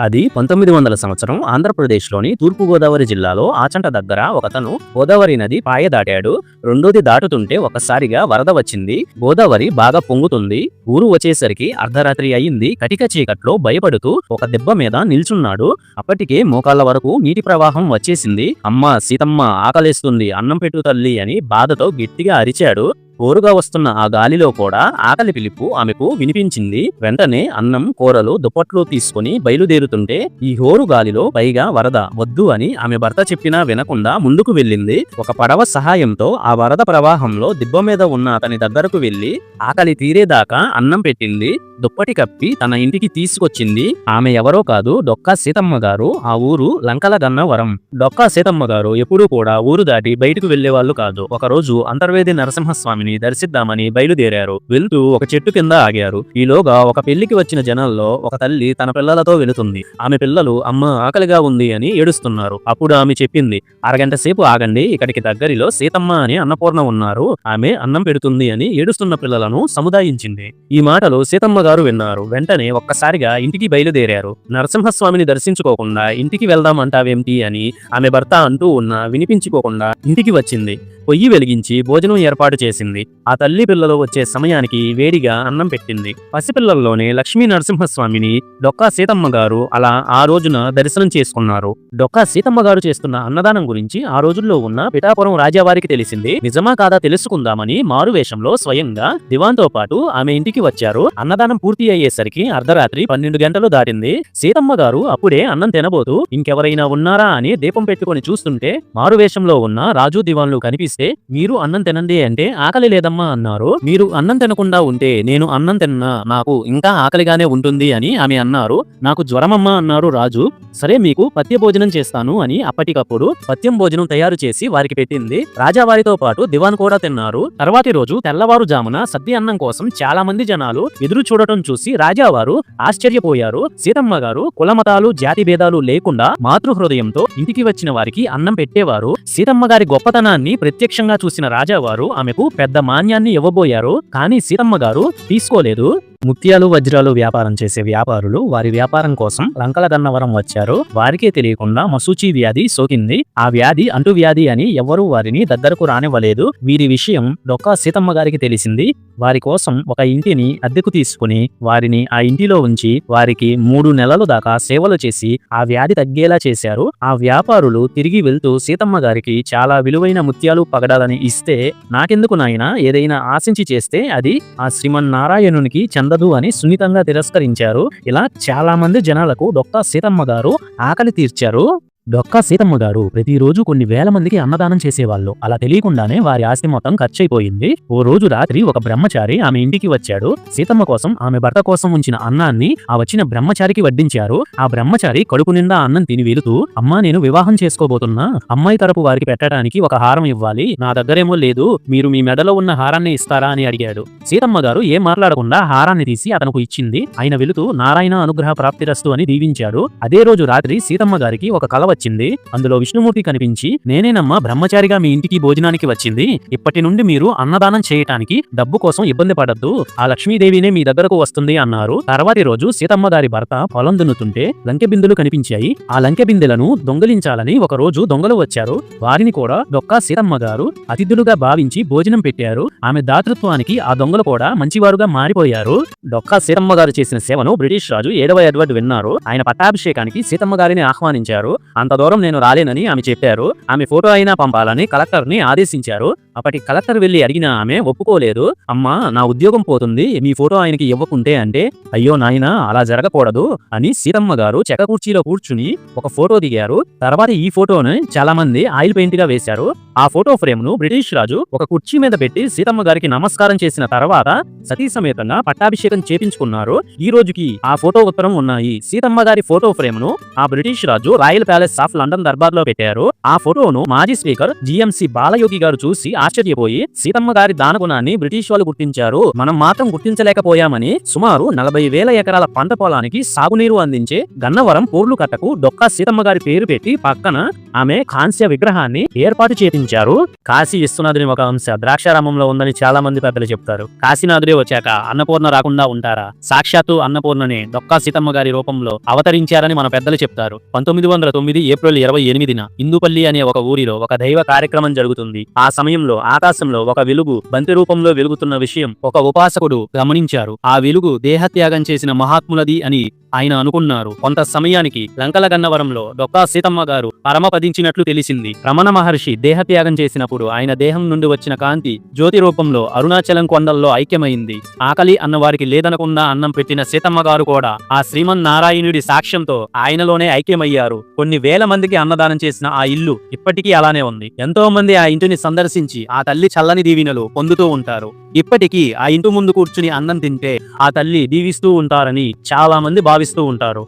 అది పంతొమ్మిది వందల సంవత్సరం ఆంధ్రప్రదేశ్లోని తూర్పుగోదావరి జిల్లాలో ఆచంట దగ్గర ఒకతను గోదావరి నది పాయ దాటాడు. రెండోది దాటుతుంటే ఒకసారిగా వరద వచ్చింది. గోదావరి బాగా పొంగుతుంది. ఊరు వచ్చేసరికి అర్ధరాత్రి అయింది. కటిక చీకట్లో భయపడుతూ ఒక దెబ్బ మీద నిల్చున్నాడు. అప్పటికే మోకాళ్ళ వరకు నీటి ప్రవాహం వచ్చేసింది. అమ్మ సీతమ్మ ఆకలేస్తుంది అన్నం పెట్టు తల్లి అని బాధతో గట్టిగా అరిచాడు. కోరుగా వస్తున్న ఆ గాలిలో కూడా ఆకలి పిలుపు ఆమెకు వినిపించింది. వెంటనే అన్నం కూరలు దుప్పట్లు తీసుకుని బయలుదేరుతుంటే ఈ హోరు గాలిలో పైగా వరద వద్దు అని ఆమె భర్త చెప్పినా వినకుండా ముందుకు వెళ్ళింది. ఒక పడవ సహాయంతో ఆ వరద ప్రవాహంలో దిబ్బ మీద ఉన్న అతని దగ్గరకు వెళ్ళి ఆకలి తీరేదాకా అన్నం పెట్టింది. దుప్పటి కప్పి తన ఇంటికి తీసుకొచ్చింది. ఆమె ఎవరో కాదు డొక్కా సీతమ్మ గారు. ఆ ఊరు లంకల గన్నవరం డొక్కా సీతమ్మ గారు ఎప్పుడూ కూడా ఊరు దాటి బయటకు వెళ్ళే వాళ్ళు కాదు. ఒక రోజు అంతర్వేది నరసింహస్వామిని దర్శిద్దామని బయలుదేరారు. వెళ్తూ ఒక చెట్టు కింద ఆగారు. ఈలోగా ఒక పెళ్ళికి వచ్చిన జనాల్లో ఒక తల్లి తన పిల్లలతో వెళుతుంది. ఆమె పిల్లలు అమ్మ ఆకలిగా ఉంది అని ఏడుస్తున్నారు. అప్పుడు ఆమె చెప్పింది అరగంట సేపు ఆగండి ఇక్కడికి దగ్గరిలో సీతమ్మ అని అన్నపూర్ణ ఉన్నారు. ఆమె అన్నం పెడుతుంది అని ఏడుస్తున్న పిల్లలను సముదాయించింది. ఈ మాటలు సీతమ్మ గారు విన్నారు. వెంటనే ఒక్కసారిగా ఇంటికి బయలుదేరారు. నరసింహస్వామిని దర్శించుకోకుండా ఇంటికి వెళ్దాం అంటావేమిటి అని ఆమె భర్త అంటూ ఉన్నా వినిపించుకోకుండా ఇంటికి వచ్చింది. పొయ్యి వెలిగించి భోజనం ఏర్పాటు చేసింది. ఆ తల్లి పిల్లలు వచ్చే సమయానికి వేడిగా అన్నం పెట్టింది. పసిపిల్లల్లోనే లక్ష్మీ నరసింహస్వామిని డొక్కా సీతమ్మ గారు అలా ఆ రోజున దర్శనం చేసుకున్నారు. డొక్కా సీతమ్మ గారు చేస్తున్న అన్నదానం గురించి ఆ రోజుల్లో ఉన్న పిఠాపురం రాజావారికి తెలిసింది. నిజమా కాదా తెలుసుకుందామని మారు వేషంలో స్వయంగా దివాన్తో పాటు ఆమె ఇంటికి వచ్చారు. అన్నదానం పూర్తి అయ్యేసరికి అర్ధరాత్రి పన్నెండు గంటలు దాటింది. సీతమ్మ గారు అప్పుడే అన్నం తినబోతూ ఇంకెవరైనా ఉన్నారా? అని దీపం పెట్టుకొని చూస్తుంటే మారు వేషంలో ఉన్న రాజు దివాన్లు కనిపిస్తే మీరు అన్నం తినండి అంటే ఆకలి లేదమ్మా అన్నారు. మీరు అన్నం తినకుండా ఉంటే నేను అన్నం తిన్నా నాకు ఇంకా ఆకలిగానే ఉంటుంది అని ఆమె అన్నారు. నాకు జ్వరమమ్మా అన్నారు రాజు. సరే మీకు పత్య భోజనం చేస్తాను అని అప్పటికప్పుడు పత్యం భోజనం తయారు చేసి వారికి పెట్టింది. రాజావారితో పాటు దివాన్ కూడా తిన్నారు. తర్వాతి రోజు తెల్లవారుజామున సద్ది అన్నం కోసం చాలా మంది జనాలు ఎదురు చూడటం చూసి రాజావారు ఆశ్చర్యపోయారు. సీతమ్మ గారు కులమతాలు జాతి భేదాలు లేకుండా మాతృహృదయంతో ఇంటికి వచ్చిన వారికి అన్నం పెట్టేవారు. సీతమ్మ గారి గొప్పతనాన్ని ప్రత్యక్షంగా చూసిన రాజావారు ఆమెకు పెద్ద మాన్యాన్ని ఇవ్వబోయారు. కానీ సీతమ్మ గారు తీసుకోలేదు. ముత్యాలు వజ్రాలు వ్యాపారం చేసే వ్యాపారులు వారి వ్యాపారం కోసం లంకల గన్నవరం వచ్చారు. వారికే తెలియకుండా మసూచి వ్యాధి సోకింది. ఆ వ్యాధి అంటు వ్యాధి అని ఎవరూ వారిని దగ్గరకు రానివ్వలేదు. వీరి విషయం డొక్కా సీతమ్మ గారికి తెలిసింది. వారి కోసం ఒక ఇంటిని అద్దెకు తీసుకుని వారిని ఆ ఇంటిలో ఉంచి వారికి మూడు నెలలు దాకా సేవలు చేసి ఆ వ్యాధి తగ్గేలా చేశారు. ఆ వ్యాపారులు తిరిగి వెళ్తూ సీతమ్మ గారికి చాలా విలువైన ముత్యాలు పగడాలని ఇస్తే నాకెందుకు నాయనా? ఏదైనా ఆశించి చేస్తే అది ఆ శ్రీమన్నారాయణునికి అందదు అని సున్నితంగా తిరస్కరించారు. ఇలా చాలా మంది జనాలకు డొక్కా సీతమ్మ గారు ఆకలి తీర్చారు. డొక్కా సీతమ్మ గారు ప్రతిరోజు కొన్ని వేల మందికి అన్నదానం చేసేవాళ్ళు. అలా తెలియకుండానే వారి ఆస్తి మొత్తం ఖర్చయిపోయింది. ఓ రోజు రాత్రి ఒక బ్రహ్మచారి ఆమె ఇంటికి వచ్చాడు. సీతమ్మ కోసం ఆమె భర్త కోసం ఉంచిన అన్నాన్ని ఆ వచ్చిన బ్రహ్మచారికి వడ్డించారు. ఆ బ్రహ్మచారి కడుపు నిండా అన్నం తిని వెలుతూ అమ్మా నేను వివాహం చేసుకోబోతున్నా. అమ్మాయి తరపు వారికి పెట్టడానికి ఒక హారం ఇవ్వాలి. నా దగ్గరేమో లేదు. మీరు మీ మెడలో ఉన్న హారాన్ని ఇస్తారా? అని అడిగాడు. సీతమ్మ గారు ఏం మాట్లాడకుండా హారాన్ని తీసి అతనుకు ఇచ్చింది. ఆయన వెలుతూ నారాయణ అనుగ్రహ ప్రాప్తిరస్తు అని దీవించాడు. అదే రోజు రాత్రి సీతమ్మ గారికి ఒక కలవ వచ్చింది. అందులో విష్ణుమూర్తి కనిపించి నేనేనమ్మా బ్రహ్మచారిగా మీ ఇంటికి భోజనానికి వచ్చింది. ఇప్పటి నుండి మీరు అన్నదానం చేయటానికి డబ్బు కోసం ఇబ్బంది పడద్దు. ఆ లక్ష్మీదేవినే మీ దగ్గరకు వస్తుంది అన్నారు. తర్వాతి రోజు సీతమ్మ గారి భర్త పొలం దున్నుతుంటే లంకె బిందులు కనిపించాయి. ఆ లంకె బిందెలను దొంగలించాలని ఒక రోజు దొంగలు వచ్చారు. వారిని కూడా డొక్కా సీతమ్మ గారు అతిథులుగా భావించి భోజనం పెట్టారు. ఆమె దాతృత్వానికి ఆ దొంగలు కూడా మంచివారుగా మారిపోయారు. డొక్కా సీతమ్మ గారు చేసిన సేవను బ్రిటిష్ రాజు ఏడవ ఎడ్వర్డ్ విన్నారు. ఆయన పట్టాభిషేకానికి సీతమ్మ గారిని ఆహ్వానించారు. అంత దూరం నేను రాలేనని ఆమె చెప్పారు. ఆమె ఫోటో అయినా పంపాలని కలెక్టర్ని ఆదేశించారు. అప్పటి కలెక్టర్ వెళ్ళి అడిగిన ఆమె ఒప్పుకోలేదు. అమ్మా నా ఉద్యోగం పోతుంది. మీ ఫోటో ఆయనకి ఇవ్వకుంటే అంటే అయ్యో నాయనా అలా జరగకూడదు అని సీతమ్మ గారు చెక్క కుర్చీలో కూర్చుని ఒక ఫోటో దిగారు. తర్వాత ఈ ఫోటోను చాలా మంది ఆయిల్ పెయింట్గా వేశారు. ఆ ఫోటో ఫ్రేమ్ను బ్రిటిష్ రాజు ఒక కుర్చీ మీద పెట్టి సీతమ్మ గారికి నమస్కారం చేసిన తర్వాత సతీ సమేతంగా పట్టాభిషేకం చేపించుకున్నారు. ఈ రోజుకి ఆ ఫోటో ఉత్తరం ఉన్నాయి. సీతమ్మ గారి ఫోటో ఫ్రేమ్ను ఆ British Raju royal palace palace of London దర్బార్లో పెట్టారు. ఆ ఫోటోను మాజీ స్పీకర్ జిఎంసి బాలయోగి గారు చూసి ఆశ్చర్యపోయి సీతమ్మ గారి దానగుణాన్ని బ్రిటిష్ వాళ్ళు గుర్తించారు. మనం మాత్రం గుర్తించలేకపోయామని సుమారు నలభై వేల ఎకరాల పంట పొలానికి సాగునీరు అందించే గన్నవరం పూర్లు కట్టకు డొక్కా సీతమ్మ గారి పేరు పెట్టి పక్కన ఆమె కాంస్య విగ్రహాన్ని ఏర్పాటు చేపించారు. కాశీ విశ్వనాథుని ఒక అంశ ద్రాక్షారామంలో ఉందని చాలా మంది పెద్దలు చెప్తారు. కాశీనాథుడే వచ్చాక అన్నపూర్ణ రాకుండా ఉంటారా? సాక్షాత్తు అన్నపూర్ణని డొక్కా సీతమ్మ గారి రూపంలో అవతరించారని మన పెద్దలు చెప్తారు. పంతొమ్మిది వందల తొమ్మిది ఏప్రిల్ ఇరవై ఎనిమిదిన. ఇందుపల్లి అనే ఒక ఊరిలో ఒక దైవ కార్యక్రమం జరుగుతుంది. ఆ సమయంలో ఆకాశంలో ఒక వెలుగు బంతి రూపంలో వెలుగుతున్న విషయం ఒక ఉపాసకుడు గమనించారు. ఆ వెలుగు దేహత్యాగం చేసిన మహాత్ములది అని ఆయన అనుకున్నారు. కొంత సమయానికి లంకల గన్నవరంలో డొక్కా సీతమ్మ గారు పరమపదించినట్లు తెలిసింది. రమణ మహర్షి దేహత్యాగం చేసినప్పుడు ఆయన దేహం నుండి వచ్చిన కాంతి జ్యోతి రూపంలో అరుణాచలం కొండల్లో ఐక్యమైంది. ఆకలి అన్న వారికి లేదనకుండా అన్నం పెట్టిన సీతమ్మ గారు కూడా ఆ శ్రీమన్నారాయణుడి సాక్ష్యంతో ఆయనలోనే ఐక్యమయ్యారు. కొన్ని వేల మందికి అన్నదానం చేసిన ఆ ఇల్లు ఇప్పటికీ అలానే ఉంది. ఎంతో మంది ఆ ఇంటిని సందర్శించి ఆ తల్లి చల్లని దీవెనలు పొందుతూ ఉంటారు. ఇప్పటికీ ఆ ఇంటి ముందు కూర్చుని అన్నం తింటే ఆ తల్లి దీవిస్తూ ఉంటారని చాలా మంది భావిస్తూ ఉంటారు.